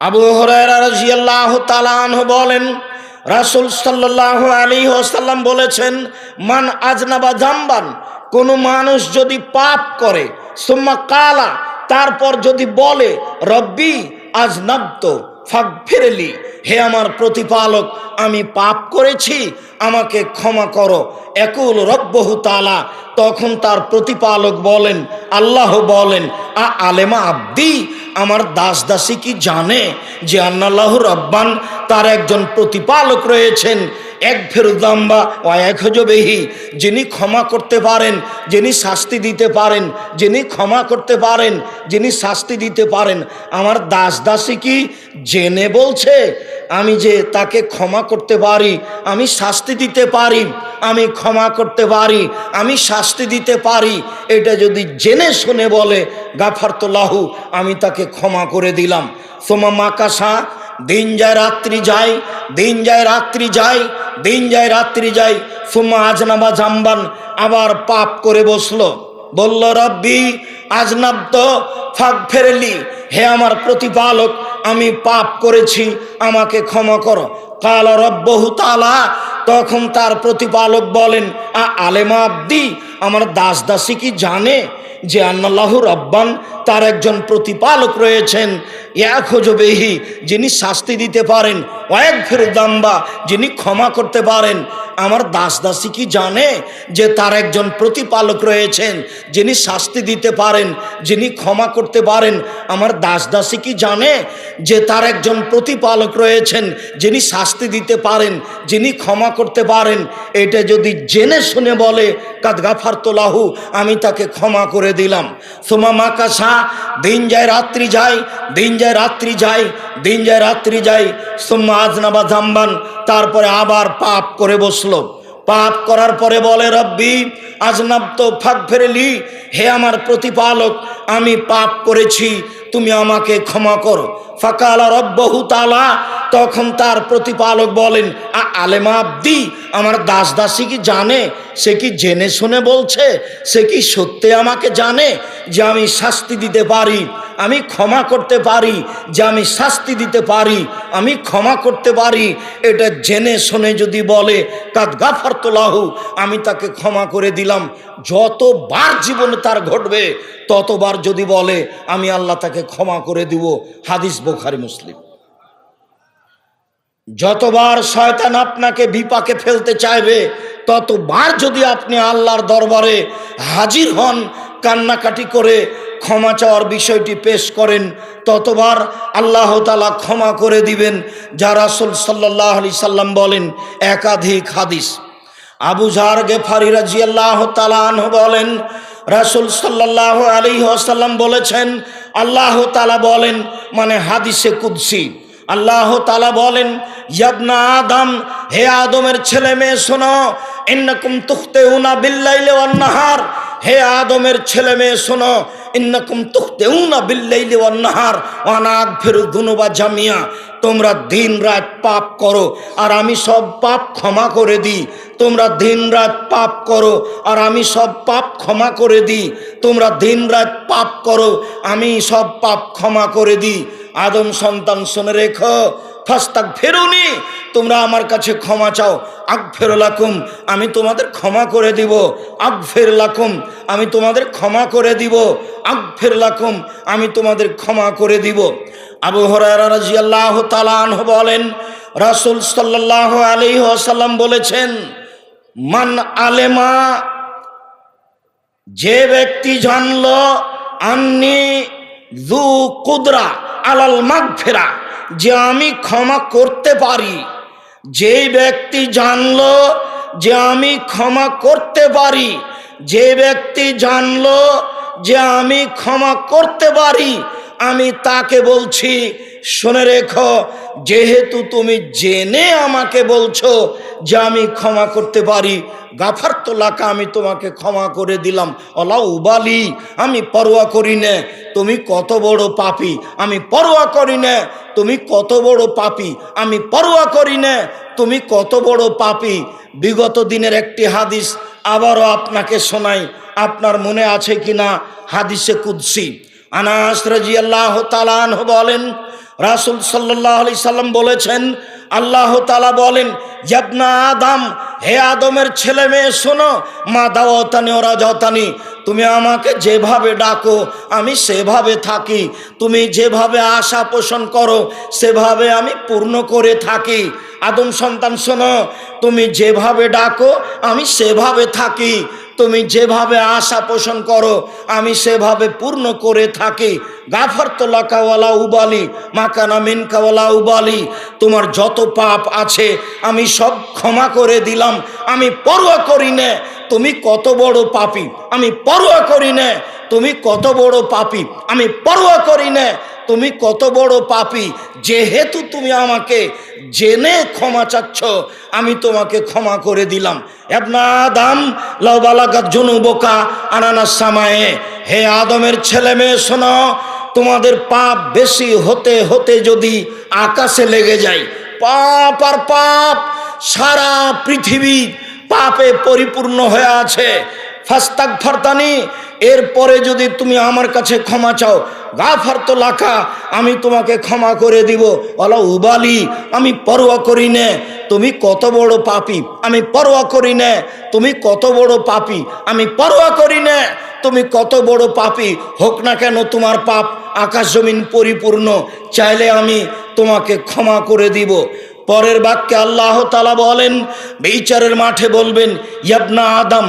আবু হরাইরা রাজিয়াল্লাহ তালানহ বলেন, রাসুল সাল্লাহ আলী ওসাল্লাম বলেছেন, মান আজনাবা জাম্বান কোনো মানুষ যদি পাপ করে, সুম্মা কালা, তারপর যদি বলে, রব্বি আজ নাব্ত ফাঁক ফেরেলি হে আমার প্রতিপালক, আমি পাপ করেছি, আমাকে ক্ষমা করো। একুল রব্বহু তালা তখন তার প্রতিপালক বলেন, আল্লাহ বলেন, আ আলেমা আব্দি, আমার দাস দাসী কি জানে যে আন্নাল্লাহ রব্বান তার একজন প্রতিপালক রয়েছেন? এক ফেরুদাম্বা ও এক হজবেহি যিনি ক্ষমা করতে পারেন, যিনি শাস্তি দিতে পারেন, যিনি ক্ষমা করতে পারেন, যিনি শাস্তি দিতে পারেন, আমার দাস দাসী কি জেনে বলছে, আমি যে তাকে ক্ষমা করতে পারি, আমি শাস্তি দিতে পারি, আমি ক্ষমা করতে পারি, আমি শাস্তি দিতে পারি, এটা যদি জেনে শুনে বলে গাফারতলাহু আমি তাকে ক্ষমা করে দিলাম। সোমা মাকাশা দিন যায় রাত্রি যায়, দিন যায় রাত্রি যায়, দিন যায় রাত্রি যায়। সুমা আজনাবা জাম্বান আবার পাপ করে বসল। বলল, রব্বি আজনাব তো ফাঁক ফেরেলি হে আমার প্রতিপালক, আমি পাপ করেছি, আমাকে ক্ষমা করো। কাল রব্বহু তালা তখন তার প্রতিপালক বলেন, আ আলেমা আব্দি, আমার দাস দাসী কি জানে যে আন্নাল্লাহ রব্বান তার একজন প্রতিপালক রয়েছেন এক হজবেহি যিনি শাস্তি দিতে পারেন অয়েক ফেরুদাম্বা যিনি ক্ষমা করতে পারেন। আমার দাস দাসী কি জানে যে তার একজন প্রতিপালক রয়েছেন, যিনি শাস্তি দিতে পারেন, যিনি ক্ষমা করতে পারেন? আমার দাস দাসী কি জানে যে তার একজন প্রতিপালক রয়েছেন, যিনি শাস্তি দিতে পারেন, যিনি ক্ষমা করতে পারেন? এটা যদি জেনে শুনে বলে কাদ গাফার তোলাহু আমি তাকে ক্ষমা করে দিলাম। সোমা মাকাশা দিন যায়, রাত্রি যায়, দিন যায়, রাত্রি যায়, দিন যায়, রাত্রি যায়। সোম্মা আজনাবা জাম্বান, তারপরে আবার পাপ করে বসল। পাপ করার পরে বলে, রব্বি আজনাব তো ফাঁক ফেরেলি হে আমার প্রতিপালক, আমি পাপ করেছি তুমি আমাকে ক্ষমা করো। ফাকালা রব্বহু তালা তখন তার প্রতিপালক বলেন, আ আলেমা আব্দি, আমার দাস দাসী কি জানে? সে কি জেনে শুনে বলছে? সে কি সত্যি আমাকে জানে যে আমি শাস্তি দিতে পারি? আমি ক্ষমা করতে পারি, যে আমি শাস্তি দিতে পারি, আমি ক্ষমা করতে পারি। এটা জেনে শুনে যদি বলে, কাদ গাফার তোলাহু আমি তাকে ক্ষমা করে দিলাম। যতবার জীবনে তার ঘটবে, ততবার যদি বলে, আমি আল্লাহ তাকে ক্ষমা করে দিব হাদিস বোখারি মুসলিম। যতবার শয়তান আপনাকে বিপাকে ফেলতে চাইবে, ততবার যদি আপনি আল্লাহর দরবারে হাজির হন কান্নাকাটি করে ক্ষমা চাওয়ার বিষয়টি পেশ করেন, ততবার আল্লাহ তালা ক্ষমা করে দিবেন, যা রাসুল সাল্লাহ আলি সাল্লাম বলেন, একাধিক হাদিস। আবু জার গেফারি রাজি আল্লাহ তালাহ বলেন, রাসুল সাল্লাহ আলী আসাল্লাম বলেছেন, আল্লাহ তালা বলেন মানে হাদিসে কুদ্সি। আল্লাহ তালা বলেন, ইয়াবনা আদম, হে আদমের ছেলে মেয়ে শোনো, ইন্নাকুম তুখতে উনা বিল্লাইলে অন্নাহার হে আদমের ছেলে মেয়ে, শোনো। ইন্নাকুম তুখতে উনা বিল্লাইলে অন্নাহার অনাদ ফেরু দুনুবা জামিয়া, তোমরা দিন রাত পাপ করো, আর আমি সব পাপ ক্ষমা করে দিই। তোমরা দিন রাত পাপ করো, আর আমি সব পাপ ক্ষমা করে দিই। তোমরা দিন রাত পাপ করো, আমি সব পাপ ক্ষমা করে দিই। আদম সন্তান শুনে রেখো ফাস্তাক ফেরুনি তোমরা আমার কাছে ক্ষমা চাও। আগ ফেরলাকুম আমি তোমাদের ক্ষমা করে দিব। আগ ফেরলাকুম আমি তোমাদের ক্ষমা করে দিব। আগ ফেরলাকুম আমি তোমাদের ক্ষমা করে দিব। আবু হরাজি আল্লাহ তালান বলেন, রাসুল সাল্লাহ আলী আসাল্লাম বলেছেন, মান আলেমা, যে ব্যক্তি জানল, আন্নি দু কুদরা আলাল মাগ ফেরা যে আমি ক্ষমা করতে পারি যে ব্যক্তি জানল যে আমি ক্ষমা করতে পারি, যে ব্যক্তি জানল যে আমি ক্ষমা করতে পারি আমি তাকে বলছি, শুনে রেখো, যেহেতু তুমি জেনে আমাকে বলছো যে আমি ক্ষমা করতে পারি গাফার তোলাকা আমি তোমাকে ক্ষমা করে দিলাম। অলা উবালি আমি পরোয়া করি না, তুমি কত বড় পাপি, আমি পরোয়া করি না, তুমি কত বড় পাপি, আমি পরোয়া করি না, তুমি কত বড় পাপি। বিগত দিনের একটি হাদিস আবারও আপনাকে শোনাই, আপনার মনে আছে কিনা? হাদিসে কুদ্সি। আনাস রাজি আল্লাহ তালান বলেন, রাসুল সাল্লাহ আলি সাল্লাম বলেছেন, আল্লাহ তালা বলেন, ইয়াবনা আদম, হে আদমের ছেলে মেয়ে, শোনো, মা দাওয়াতানি ওরা যতানি তুমি আমাকে যেভাবে ডাকো, আমি সেভাবে থাকি, তুমি যেভাবে আশা পোষণ করো, সেভাবে আমি পূর্ণ করে থাকি। আদম সন্তান, শোনো, তুমি যেভাবে ডাকো, আমি সেভাবে থাকি। তুমি যেভাবে আশা পোষণ করো, আমি সেভাবে পূর্ণ করে থাকি। গাফর তোলাকাওয়ালা উবালি মাকানা মিনকাওয়ালা উবালি। তোমার যত পাপ আছে, আমি সব ক্ষমা করে দিলাম। আমি পরোয়া করি না, তুমি কত বড় পাপি। আমি পরোয়া করি না, তুমি কত বড় পাপি। আমি পরোয়া করি না তুমি কত বড় পাপি, যেহেতু তুমি আমাকে জেনে ক্ষমা চাচ্ছ, আমি তোমাকে ক্ষমা করে দিলাম। আদাম আনানাস সামায়ে, হে আদমের ছেলে মেয়ে, শোনো, তোমাদের পাপ বেশি হতে হতে যদি আকাশে লেগে যায়, পাপ আর পাপ সারা পৃথিবী পাপে পরিপূর্ণ হয়ে আছে। ফাস্তাক ফারতানি এরপরে যদি তুমি আমার কাছে ক্ষমা চাও গাফার তো লাখা, আমি তোমাকে ক্ষমা করে দিব। বলো উবালি আমি পরোয়া করি নে, তুমি কত বড় পাপি, আমি পরোয়া করি নে, তুমি কত বড় পাপি, আমি পরোয়া করি নে, তুমি কত বড় পাপি, হোক না কেন তোমার পাপ আকাশ জমিন পরিপূর্ণ, চাইলে আমি তোমাকে ক্ষমা করে দিব। পরের বাক্যে আল্লাহ তালা বলেন, বিচারের মাঠে বলবেন, ইয়াবনা আদম।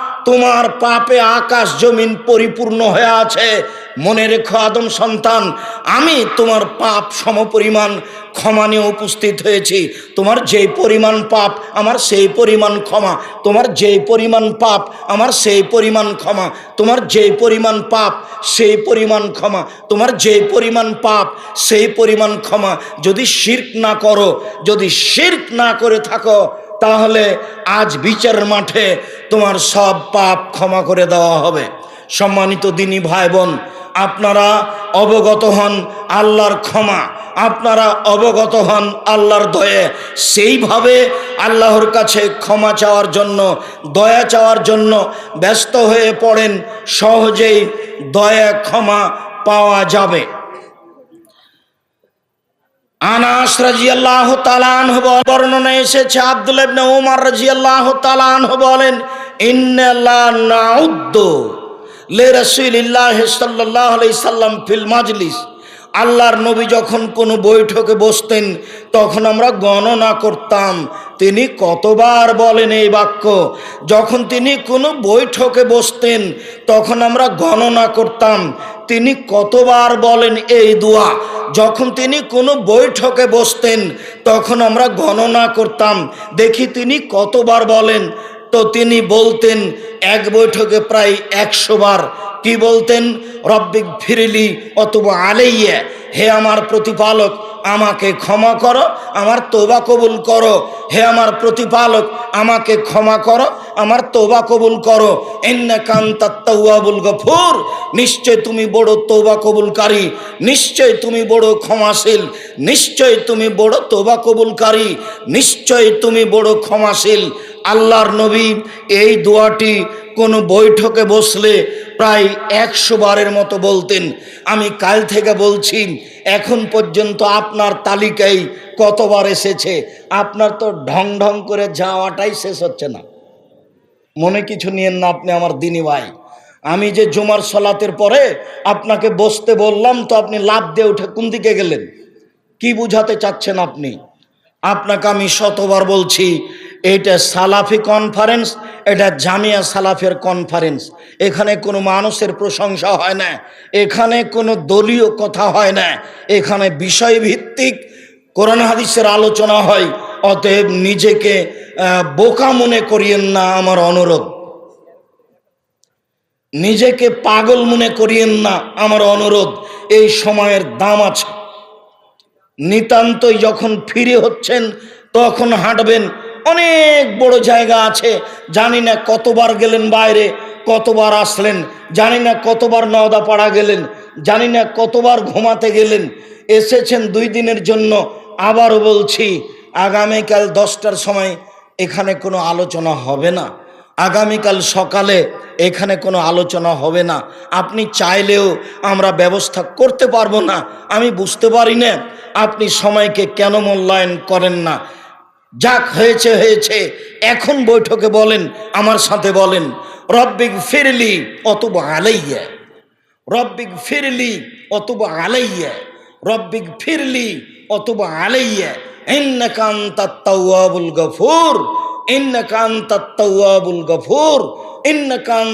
তোমার পাপে আকাশ জমিন পরিপূর্ণ হয়ে আছে। মনে রেখো আদম সন্তান, আমি তোমার পাপ সমপরিমাণ ক্ষমা নিয়ে উপস্থিত হয়েছি। তোমার যেই পরিমাণ পাপ, আমার সেই পরিমাণ ক্ষমা। তোমার যেই পরিমাণ পাপ, আমার সেই পরিমাণ ক্ষমা। তোমার যেই পরিমাণ পাপ, সেই পরিমাণ ক্ষমা। তোমার যেই পরিমাণ পাপ, সেই পরিমাণ ক্ষমা। যদি শির্ক না করো, যদি শির্ক না করে থাকো তাহলে আজ বিচারের মাঠে তোমার সব পাপ ক্ষমা করে দেওয়া হবে। সম্মানিত দিনী ভাই বোন আপনারা অবগত হন আল্লাহর ক্ষমা, আপনারা অবগত হন আল্লাহর দয়ে। সেইভাবে আল্লাহর কাছে ক্ষমা চাওয়ার জন্য, দয়া চাওয়ার জন্য ব্যস্ত হয়ে পড়েন, সহজেই দয়া ক্ষমা পাওয়া যাবে। আনাস রাজিয়াল্লাহ তালান বর্ণনা এসেছে, আব্দুল ইবনে ওমর রাজিয়াল্লাহ তালান বলেন সাল্লাম ফিল মাজলিস। আল্লাহর নবী যখন কোনো বৈঠকে বসতেন, তখন আমরা গণনা করতাম। তিনি কতবার বলেন এই বাক্য? যখন তিনি কোনো বৈঠকে বসতেন, তখন আমরা গণনা করতাম। তিনি কতবার বলেন এই দোয়া? যখন তিনি কোনো বৈঠকে বসতেন, তখন আমরা গণনা করতাম, দেখি তিনি কতবার বলেন। তো তিনি বলতেন, এক বৈঠকে প্রায় একশো বার। কি বলতেন? রব্বিক ফিরিলি অথবা আলেইয়া। হে আমার প্রতিপালক আমাকে ক্ষমা করো, আমার তোবা কবুল করো। হে আমার প্রতিপালক, আমাকে ক্ষমা করো, আমার তোবা কবুল করো। এন্না কান্তাত্তাউয়াবুল গফুর। নিশ্চয় তুমি বড় তোবা কবুলকারী, নিশ্চয় তুমি বড় ক্ষমাশীল, নিশ্চয় তুমি বড় তোবা কবুলকারী, নিশ্চয় তুমি বড় ক্ষমাশীল। আল্লাহর নবী এই দোয়াটি কোনো বৈঠকে বসলে প্রায় একশো বারের মতো বলতেন। আমি কাল থেকে বলছি, এখন পর্যন্ত আপনার তালিকায় কতবার এসেছে? আপনার তো ঢং ঢং করে যাওয়াটাই শেষ হচ্ছে না। মনে কিছু নিয়েন না আপনি আমার দিনী ভাই। আমি যে জুমার সলাতের পরে আপনাকে বসতে বললাম, তো আপনি লাভ দিয়ে উঠে কোন দিকে গেলেন? কি বুঝাতে চাচ্ছেন আপনি? আপনাকে আমি শতবার বলছি এটা সালাফি কনফারেন্স এটা জামিয়া সালাফের কনফারেন্স এখানে কোনো মানুষের প্রশংসা হয় না, এখানে কোনো দলীয় কথা হয় না। এখানে বিষয়ভিত্তিক কোরআন হাদিসের আলোচনা হয়, অতএব নিজেকে বোকা মনে করিয়েন না আমার অনুরোধ। নিজেকে পাগল মনে করিয়েন না আমার অনুরোধ, এই সময়ের দাম আছে। নিতান্তই যখন ফিরে হচ্ছেন, তখন হাঁটবেন অনেক বড় জায়গা আছে। জানি না কতবার গেলেন বাইরে, কতবার আসলেন, জানি না কতবার নওদা পাড়া গেলেন, জানি না কতবার ঘুমাতে গেলেন। এসেছেন দুই দিনের জন্য। আবারও বলছি, আগামীকাল দশটার সময় এখানে কোনো আলোচনা হবে না। আগামীকাল সকালে এখানে কোনো আলোচনা হবে না। আপনি চাইলেও আমরা ব্যবস্থা করতে পারব না। আমি বুঝতে পারি না, আপনি সময়কে কেন মূল্যায়ন করেন না। যাক হয়েছে হয়েছে। এখন বৈঠকে বলেন, আমার সাথে বলেন, রব্বিক ফিরলি অতুব আলাইয়া। রব্বিক ফিরলি অতুব আলাইয়া। রব্বিক ফিরলি অতুব আলাইয়া। ইন্নাকা আনতাত গফুর। ইন্নাকা গফুর। ইন্নাকা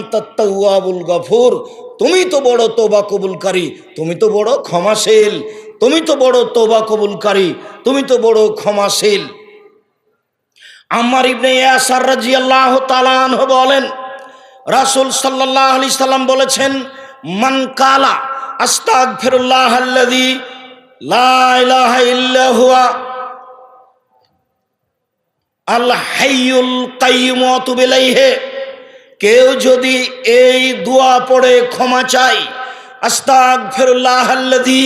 গফুর। তুমি তো বড় তোবা কবুলকারী। তুমি তো বড় ক্ষমাশীল। তুমি তো বড় তোবা কবুলকারী। তুমি তো বড় ক্ষমাশীল। আম্মার ইবনে ইয়াসার রাদিয়াল্লাহু তাআলা আনহু বলেন, রাসূল সাল্লাল্লাহু আলাইহি সাল্লাম বলেছেন, মান কালা আল ওয়া তুব ইলাইহি কেউ যদি এই দোয়া পড়ে ক্ষমা চাই আস্তাগফিরুল্লাহ আল্লাযী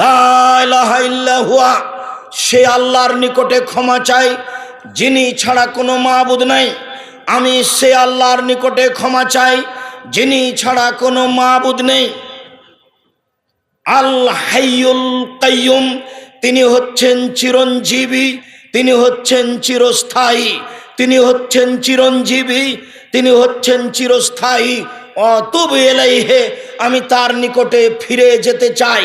লা ইলাহা ইল্লা হুয়া সে আল্লাহর নিকটে ক্ষমা চাই যিনি ছাড়া কোনো মাবুদ নাই। আমি সে আল্লাহর নিকটে ক্ষমা চাই, যিনি ছাড়া কোনো মাবুদ নেই। আল হাইয়ুল কাইয়ুম, তিনি হচ্ছেন চিরঞ্জীবী, তিনি হচ্ছেন চিরস্থায়ী, তিনি হচ্ছেন চিরঞ্জীবী, তিনি হচ্ছেন চিরস্থায়ী। অতুব এলাইহে আমি তার নিকটে ফিরে যেতে চাই।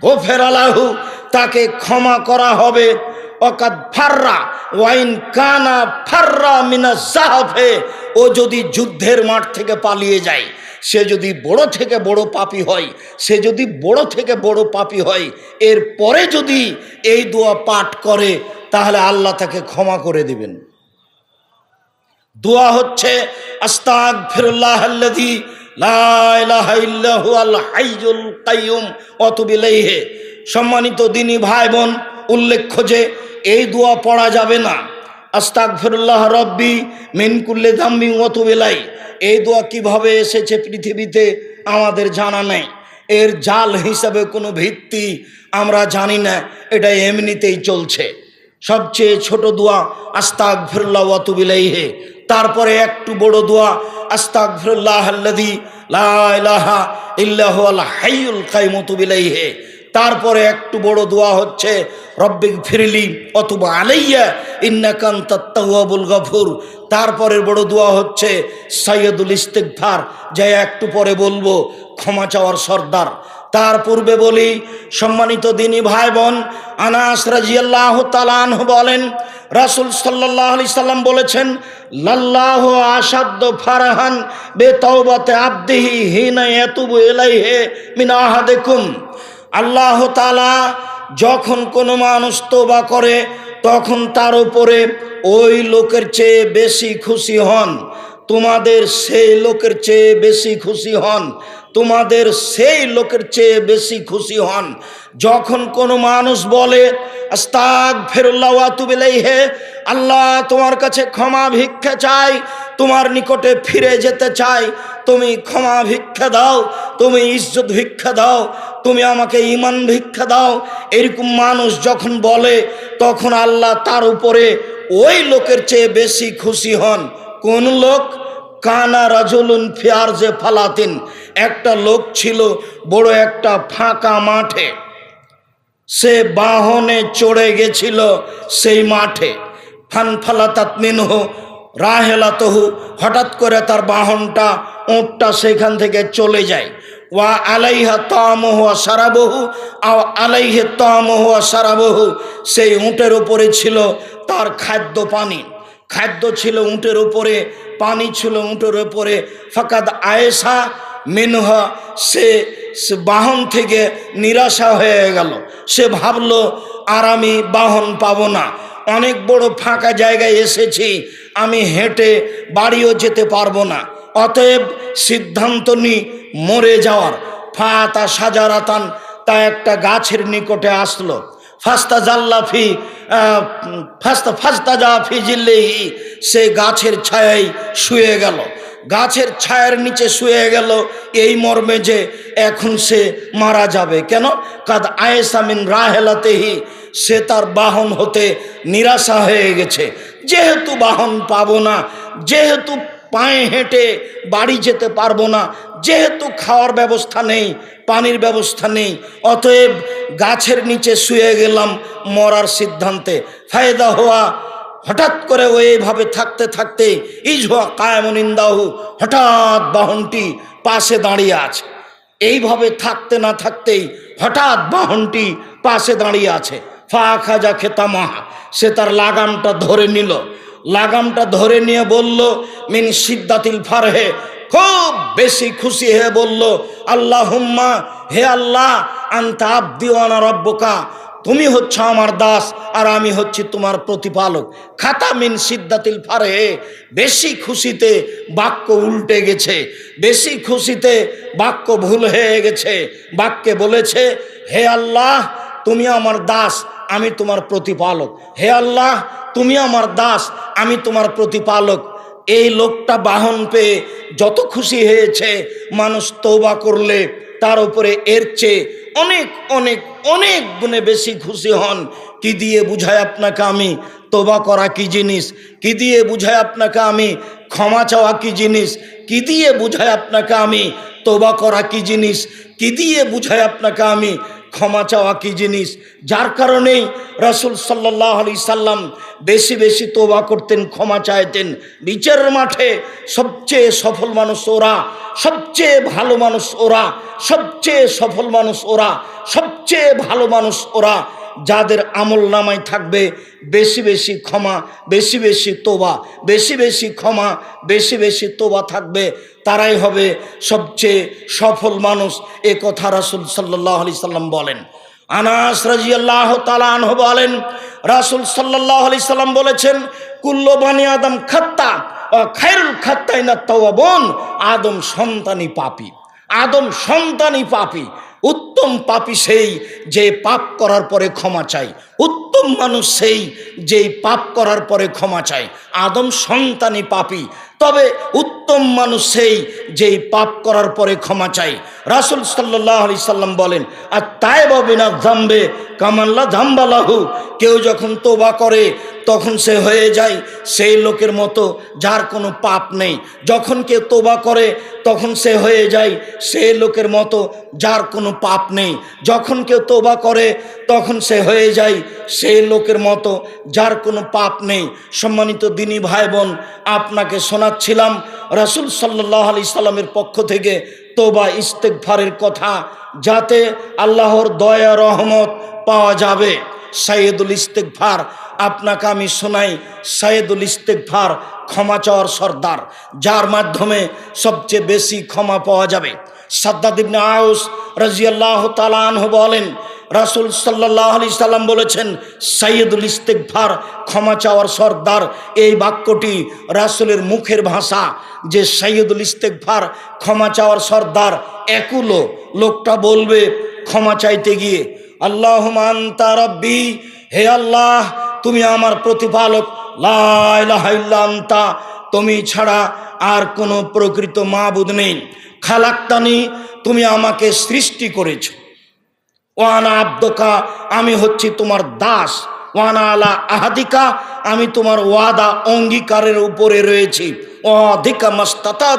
গোফের আলাহু, তাকে ক্ষমা করা হবে। অকাদ ফাররা ওয়াইন কানা ফাররা মিনা জাহাফে, ও যদি যুদ্ধের মাঠ থেকে পালিয়ে যায়, সে যদি বড় থেকে বড় পাপি হয়, সে যদি বড় থেকে বড় পাপি হয়, এর পরে যদি এই দোয়া পাঠ করে, তাহলে আল্লাহ তাকে ক্ষমা করে দিবেন। দোয়া হচ্ছে আস্তাক ফিরুল্লাহ আল্লাযী লা ইলাহা ইল্লাহু আল হাইয়ুল কাইয়ুম অতুবিলাইহে সম্মানিত দিনী ভাই বোন উল্লেখ্য যে, এই দোয়া পড়া যাবে না। আস্তাক ফিরুল্লাহ রব্বি মিনকুল্লে দাম্বি অতুবিলাই এই দোয়া কীভাবে এসেছে পৃথিবীতে, আমাদের জানা নেই। এর জাল হিসাবে কোনো ভিত্তি আমরা জানি না, এটা এমনিতেই চলছে। সবচেয়ে ছোট দোয়া আস্তাক ফিরুল্লাহ অতুবিলাইহে তারপরে একটু বড় দোয়া আস্তাক ফিরুল্লাহ আল্লাদি লাহা ইল্লাহ আল হাইউল কাইমতুবিলাইহে তারপরে একটু বড় দোয়া হচ্ছে রব্বিক ফিরলি অথবা আলাইয়া ইন্নাকান তত্তাবুল গফুর। তারপরের বড় দোয়া হচ্ছে সৈয়দুল ইস্তেকফার যা একটু পরে বলব, ক্ষমা চাওয়ার সর্দার। তার পূর্বে বলি, সম্মানিত দিনী ভাই বোন আনাস রাজিয়াল্লাহ তালান বলেন, রাসুল সাল্লাহ আলি সাল্লাম বলেছেন, লাল্লাহ আসাদ্দ ফারহান বে তওবাতে আব্দিহি হিনা এতুবু এলাইহে মিনা আহাদেকুম। আল্লাহ তালা যখন কোনো মানুষ তোবা করে, তখন তার উপরে ওই লোকের চেয়ে বেশি খুশি হন। তোমাদের সেই লোকের চেয়ে বেশি খুশি হন। তোমাদের সেই লোকের চেয়ে বেশি খুশি হন। যখন কোনো মানুষ বলে আস্তাক ফেরুল্লাহ তুবেলাই হে আল্লাহ তোমার কাছে ক্ষমা ভিক্ষা চাই, তোমার নিকটে ফিরে যেতে চাই, তুমি ক্ষমা ভিক্ষা দাও, তুমি ইজ্জত ভিক্ষা দাও তুমি আমাকে ইমান ভিক্ষা দাও। এরকম মানুষ যখন বলে, তখন আল্লাহ তার উপরে ওই লোকের চেয়ে বেশি খুশি হন। কোন লোক? কানা রাজুলুন ফিয়ার যে ফালাতিন। একটা লোক ছিল বড় একটা ফাঁকা মাঠে। সে বাহনে চড়ে গেছিল সেই মাঠে। ফান ফানফালাতাত মিনহ রাহেলাতহু। হঠাৎ করে তার বাহনটা ওঁটটা সেখান থেকে চলে যায়। ওয়া আলাইহা তামহুয়া সারাবহু, আও আলাইহে তামহুয়া সারাবহু, সেই উঁটের উপরে ছিল তার খাদ্য পানি। খাদ্য ছিল উঁটের উপরে, পানি ছিল উঁটের উপরে। ফাকাদ আয়েসা মিনহা, সে বাহন থেকে নিরাশা হয়ে গেল। সে ভাবলো, আর আমি বাহন পাবো না। অনেক বড় ফাঁকা জায়গায় এসেছি। আমি হেঁটে বাড়িও যেতে পারব না। অতএব সিদ্ধান্ত নি মরে যাওয়ার। ফাতা সাজারাতান, তা একটা গাছের নিকটে আসলো। ফাস্তা জাল্লাফি ফাস্তা ফাস্তা জাফি জিল্লেহি, সে গাছের ছায়ায় শুয়ে গেল। গাছের ছায়ের নিচে শুয়ে গেল, এই মর্মে যে এখন সে মারা যাবে। কেন? কাদ আয়েসামিন রাহেলাতেহি, সে তার বাহন হতে নিরাশা হয়ে গেছে। যেহেতু বাহন পাবো না, যেহেতু পায়ে হেঁটে বাড়ি যেতে পারব না। যেহেতু খাওয়ার ব্যবস্থা নেই, পানির ব্যবস্থা নেই, অতএব গাছের নিচে শুয়ে গেলাম মরার সিদ্ধান্তে। ফায়দা হওয়া, হঠাৎ করে ও এইভাবে থাকতে থাকতে ইজহুয়া কায়মন ইন্দাহু হঠাৎ বাহনটি পাশে দাঁড়িয়ে আছে। এইভাবে থাকতে না থাকতেই হঠাৎ বাহনটি পাশে দাঁড়িয়ে আছে। ফা খাজা খেতামাহা, সে তার লাগামটা ধরে নিল। লাগামটা ধরে নিয়ে বলল, মিন সিদ্দাতিল ফারহে। খুব বেশি খুশি হয়ে বলল আল্লাহ হুম্মা হে আল্লাহ, আন্তা আব্দিওয়ানা রব্বকা। তুমি হচ্ছ আমার দাস আর আমি হচ্ছি তোমার প্রতিপালক। খাতা মিন সিদ্দাতিল ফারে বেশি খুশিতে বাক্য উল্টে গেছে, বেশি খুশিতে বাক্য ভুল হয়ে গেছে। বাক্যে বলেছে, হে আল্লাহ, তুমি আমার দাস, আমি তোমার প্রতিপালক। হে আল্লাহ তুমি আমার দাস, আমি তোমার প্রতিপালক। এই লোকটা বাহন পেয়ে যত খুশি হয়েছে, মানুষ তৌবা করলে তার উপরে এর চেয়ে অনেক অনেক অনেক গুণে বেশি খুশি হন। কি দিয়ে বুঝাই আপনাকে আমি? তোবা করা কি জিনিস? কি দিয়ে বুঝাই আপনাকে আমি? ক্ষমা চাওয়া কি জিনিস? কি দিয়ে বুঝায় আপনাকে আমি? তোবা করা কি জিনিস? কি দিয়ে বুঝায় আপনাকে আমি? ক্ষমা চাওয়া কি জিনিস? যার কারণেই রসুল সাল্লাহ আলি সাল্লাম বেশি বেশি তোবা করতেন, ক্ষমা চাইতেন। বিচারের মাঠে সবচেয়ে সফল মানুষ ওরা, সবচেয়ে ভালো মানুষ ওরা, সবচেয়ে সফল মানুষ ওরা, সবচেয়ে ভালো মানুষ ওরা। যাদের আমল নামায় থাকবে, বেশি বেশি ক্ষমা, বেশি বেশি তোবা, বেশি বেশি ক্ষমা, বেশি বেশি তোবা থাকবে, তারাই হবে সবচেয়ে সফল মানুষ, এ কথা রাসুল সাল্লাহ আলি সাল্লাম বলেন। আনাস রাজিয়াল্লাহ তালানহ বলেন, রাসুল সাল্লাহ আলি সাল্লাম বলেছেন, কুল্ল বানি আদম খাত্তা খায়রুল খাত্তাই না বোন আদম সন্তানই পাপি, আদম সন্তানই পাপি। উত্তম পাপি সেই যে পাপ করার পরে ক্ষমা চাই উত্তম মানুষ সেই যেই পাপ করার পরে ক্ষমা চাই আদম সন্তানই পাপি। তবে উত্তম মানুষ সেই যেই পাপ করার পরে ক্ষমা চাই রাসুল সাল্লাহ আলি সাল্লাম বলেন আর তাই বিনা ধাম্বে কামাল্লা ধাম্বালাহু কেউ যখন তোবা করে, তখন সে হয়ে যায় সেই লোকের মতো, যার কোনো পাপ নেই। যখন কেউ তোবা করে, তখন সে হয়ে যায় সেই লোকের মতো, যার কোনো পাপ নেই। যখন কেউ তোবা করে, তখন সে হয়ে যায় সেই লোকের মতো যার কোনো পাপ নেই। সম্মানিত দিনী ভাই বোন আপনাকে শোনাচ্ছিলাম রাসুল সাল্লাহ আলি সাল্লামের পক্ষ থেকে তোবা ইস্তেকফারের কথা যাতে আল্লাহর দয়া, রহমত পাওয়া যাবে। সাইয়েদুল ইস্তেকফার আপনাকে আমি শোনাই, সাইয়েদুল ইস্তেকফার ক্ষমা চাওয়ার সর্দার, যার মাধ্যমে সবচেয়ে বেশি ক্ষমা পাওয়া যাবে। সাদ্দাদ ইবনে আউস রাজিয়াল্লাহ তালানহ বলেন রাসুল সাল্লাহ আলি সাল্লাম বলেছেন সাইয়দুল ইস্তেকফার ক্ষমা চাওয়ার সর্দার। এই বাক্যটি রাসুলের মুখের ভাষা, যে সাইয়দুল ইস্তেকফার ক্ষমা চাওয়ার সর্দার। একুলো লোকটা বলবে, ক্ষমা চাইতে গিয়ে আল্লাহ মান্তা রব্বি, হে আল্লাহ, তুমি আমার প্রতিপালক। লাইলাহাইল্লান্তা তুমি ছাড়া আর কোনো প্রকৃত মাবুদ নেই। খালাক্তানি, তুমি আমাকে সৃষ্টি করেছ। ওয়ানা আব্দকা, আমি হচ্ছি তোমার দাস। ওয়ানা আলা আহাদিকা, আমি তোমার ওয়াদা অঙ্গীকারের উপরে রয়েছি। অধিকা মাস্তাতা